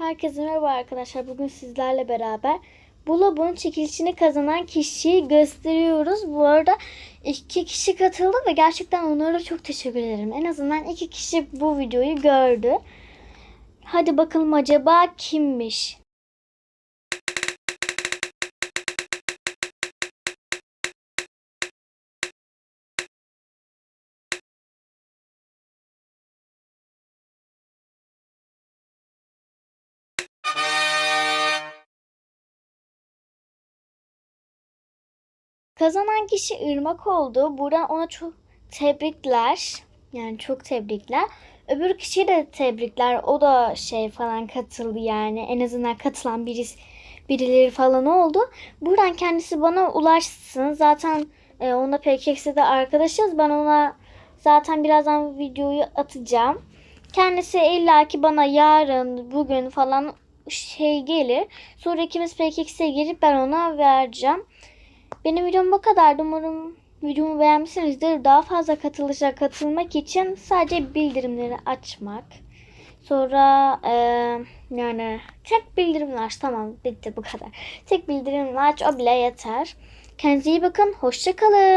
Herkese merhaba arkadaşlar. Bugün sizlerle beraber Bulab'ın çekilişini kazanan kişiyi gösteriyoruz. Bu arada iki kişi katıldı ve gerçekten onlara çok teşekkür ederim. En azından iki kişi bu videoyu gördü. Hadi bakalım acaba kimmiş? Kazanan kişi Irmak oldu. Buradan ona çok tebrikler. Yani çok tebrikler. Öbür kişiye de tebrikler. O da şey falan katıldı yani. En azından katılan birisi, birileri falan oldu. Buradan kendisi bana ulaşsın. Zaten e, onunla PKX'de arkadaşız. Ben ona zaten birazdan videoyu atacağım. Kendisi illaki bana yarın, bugün falan şey gelir. Sonra ikimiz PKX'e girip ben ona vereceğim. Benim videom bu kadardı. Umarım videomu beğenmişsinizdir. Daha fazla katılışa katılmak için sadece bildirimleri açmak. Sonra eee, yani tek bildirimler aç. Tamam bitti bu kadar. Tek bildirimleri aç o bile yeter. Kendinize iyi bakın. Hoşçakalın.